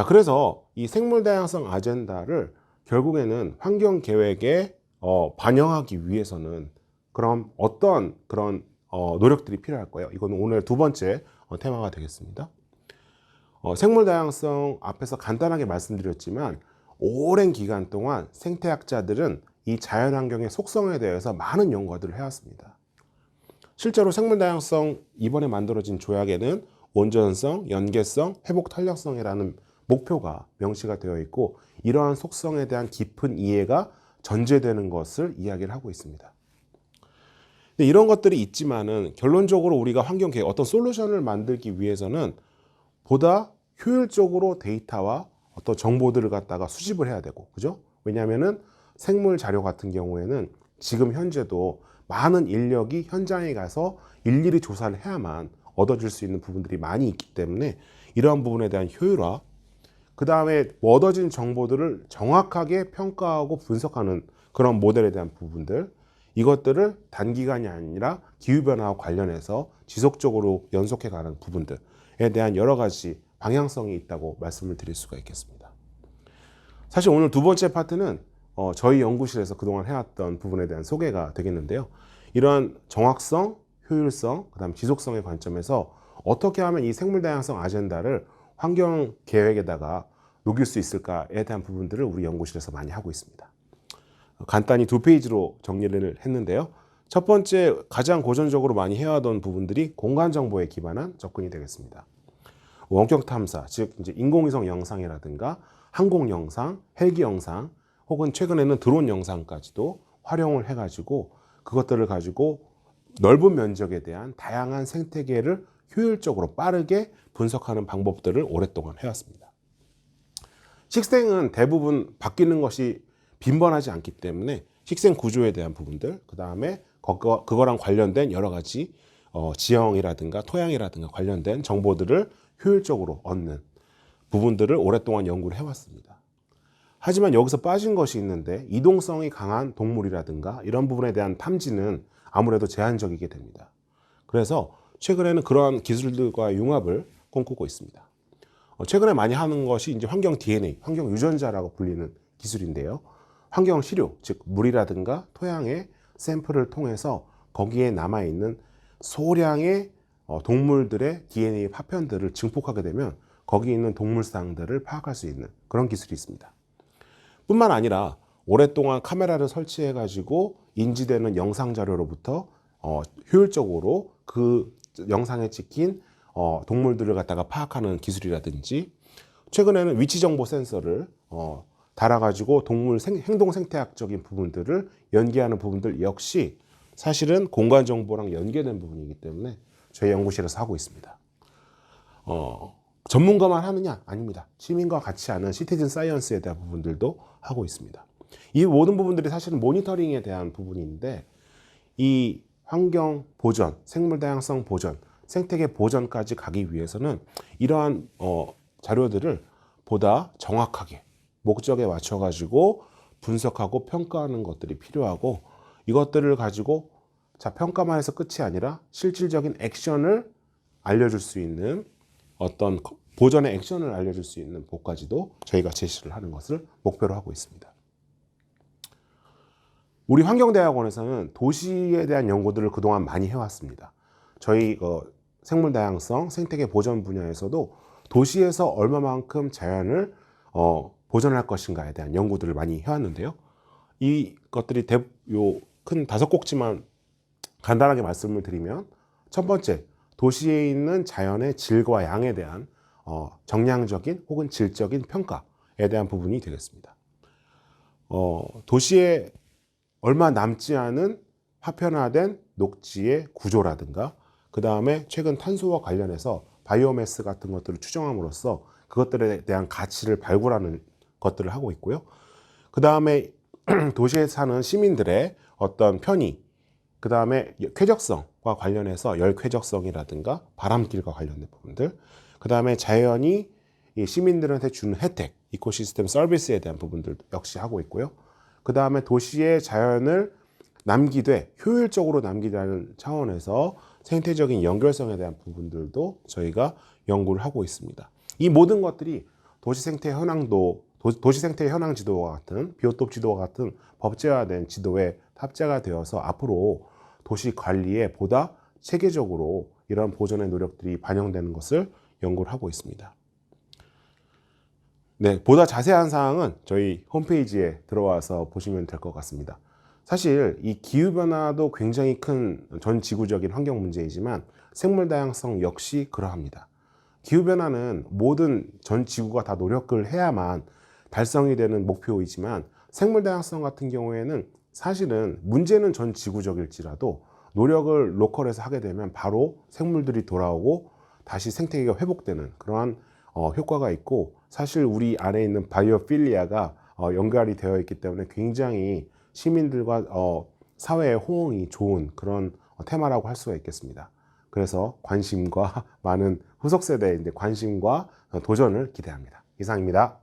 자, 그래서 이 생물 다양성 아젠다를 결국에는 환경 계획에 어, 반영하기 위해서는 그럼 어떤 그런 어, 노력들이 필요할까요? 이거는 오늘 두 번째 어, 테마가 되겠습니다. 어, 생물 다양성 앞에서 간단하게 말씀드렸지만 오랜 기간 동안 생태학자들은 이 자연환경의 속성에 대해서 많은 연구들을 해왔습니다. 실제로 생물 다양성 이번에 만들어진 조약에는 온전성, 연계성, 회복 탄력성이라는 목표가 명시가 되어 있고 이러한 속성에 대한 깊은 이해가 전제되는 것을 이야기를 하고 있습니다. 이런 것들이 있지만은 결론적으로 우리가 환경 계획 어떤 솔루션을 만들기 위해서는 보다 효율적으로 데이터와 어떤 정보들을 갖다가 수집을 해야 되고 그죠? 왜냐하면은 생물 자료 같은 경우에는 지금 현재도 많은 인력이 현장에 가서 일일이 조사를 해야만 얻어질 수 있는 부분들이 많이 있기 때문에 이러한 부분에 대한 효율화 그 다음에 얻어진 정보들을 정확하게 평가하고 분석하는 그런 모델에 대한 부분들 이것들을 단기간이 아니라 기후변화와 관련해서 지속적으로 연속해 가는 부분들에 대한 여러 가지 방향성이 있다고 말씀을 드릴 수가 있겠습니다. 사실 오늘 두 번째 파트는 어, 저희 연구실에서 그동안 해왔던 부분에 대한 소개가 되겠는데요. 이러한 정확성, 효율성, 그다음 지속성의 관점에서 어떻게 하면 이 생물 다양성 아젠다를 환경 계획에다가 녹일 수 있을까에 대한 부분들을 우리 연구실에서 많이 하고 있습니다. 간단히 두 페이지로 정리를 했는데요. 첫 번째 가장 고전적으로 많이 해왔던 부분들이 공간 정보에 기반한 접근이 되겠습니다. 원격 탐사, 즉 이제 인공위성 영상이라든가 항공 영상, 헬기 영상, 혹은 최근에는 드론 영상까지도 활용을 해가지고 그것들을 가지고 넓은 면적에 대한 다양한 생태계를 효율적으로 빠르게 분석하는 방법들을 오랫동안 해왔습니다. 식생은 대부분 바뀌는 것이 빈번하지 않기 때문에 식생 구조에 대한 부분들, 그 다음에 그거, 그거랑 관련된 여러 가지 어, 지형이라든가 토양이라든가 관련된 정보들을 효율적으로 얻는 부분들을 오랫동안 연구를 해왔습니다. 하지만 여기서 빠진 것이 있는데 이동성이 강한 동물이라든가 이런 부분에 대한 탐지는 아무래도 제한적이게 됩니다. 그래서 최근에는 그러한 기술들과 융합을 꿈꾸고 있습니다. 어, 최근에 많이 하는 것이 이제 환경 DNA, 환경 유전자라고 불리는 기술인데요. 환경 시료, 즉 물이라든가 토양의 샘플을 통해서 거기에 남아 있는 소량의 어, 동물들의 DNA 파편들을 증폭하게 되면 거기 있는 동물상들을 파악할 수 있는 그런 기술이 있습니다. 뿐만 아니라 오랫동안 카메라를 설치해 가지고 인지되는 영상 자료로부터 어, 효율적으로 그 영상에 찍힌 어, 동물들을 갖다가 파악하는 기술이라든지 최근에는 위치 정보 센서를 어, 달아가지고 동물 생, 행동 생태학적인 부분들을 연계하는 부분들 역시 사실은 공간 정보랑 연계된 부분이기 때문에 저희 연구실에서 하고 있습니다. 어, 전문가만 하느냐? 아닙니다. 시민과 같이 하는 시티즌 사이언스에 대한 부분들도 하고 있습니다. 이 모든 부분들이 사실은 모니터링에 대한 부분인데 이 환경 보전, 생물 다양성 보전, 생태계 보전까지 가기 위해서는 이러한 어, 자료들을 보다 정확하게 목적에 맞춰 가지고 분석하고 평가하는 것들이 필요하고 이것들을 가지고 자 평가만 해서 끝이 아니라 실질적인 액션을 알려줄 수 있는 어떤 보전의 액션을 알려줄 수 있는 복까지도 저희가 제시를 하는 것을 목표로 하고 있습니다. 우리 환경대학원에서는 도시에 대한 연구들을 그동안 많이 해왔습니다. 저희 어, 생물 다양성, 생태계 보전 분야에서도 도시에서 얼마만큼 자연을 어, 보존할 것인가에 대한 연구들을 많이 해왔는데요. 이 것들이 큰 다섯 꼭지만 간단하게 말씀을 드리면 첫 번째 도시에 있는 자연의 질과 양에 대한 어, 정량적인 혹은 질적인 평가에 대한 부분이 되겠습니다. 어, 도시에 얼마 남지 않은 파편화된 녹지의 구조라든가 그 다음에 최근 탄소와 관련해서 바이오매스 같은 것들을 추정함으로써 그것들에 대한 가치를 발굴하는 것들을 하고 있고요. 그 다음에 도시에 사는 시민들의 어떤 편의, 그 다음에 쾌적성과 관련해서 열 쾌적성이라든가 바람길과 관련된 부분들, 그 다음에 자연이 시민들한테 주는 혜택, 이코시스템 서비스에 대한 부분들 역시 하고 있고요. 그 다음에 도시의 자연을 남기되 효율적으로 남기자는 차원에서 생태적인 연결성에 대한 부분들도 저희가 연구를 하고 있습니다. 이 모든 것들이 도시 생태 현황도 도, 시 생태 현황 지도와 같은 비오톱 지도와 같은 법제화된 지도에 탑재가 되어서 앞으로 도시 관리에 보다 체계적으로 이런 보존의 노력들이 반영되는 것을 연구를 하고 있습니다. 네, 보다 자세한 사항은 저희 홈페이지에 들어와서 보시면 될 것 같습니다. 사실 이 기후 변화도 굉장히 큰 전 지구적인 환경 문제이지만 생물 다양성 역시 그러합니다. 기후 변화는 모든 전 지구가 다 노력을 해야만 달성이 되는 목표이지만 생물 다양성 같은 경우에는 사실은 문제는 전 지구적일지라도 노력을 로컬에서 하게 되면 바로 생물들이 돌아오고 다시 생태계가 회복되는 그러한 어, 효과가 있고 사실 우리 안에 있는 바이오필리아가 어, 연결이 되어 있기 때문에 굉장히 시민들과 어, 사회의 호응이 좋은 그런 어, 테마라고 할 수가 있겠습니다. 그래서 관심과 많은 후속 세대의 관심과 어, 도전을 기대합니다. 이상입니다.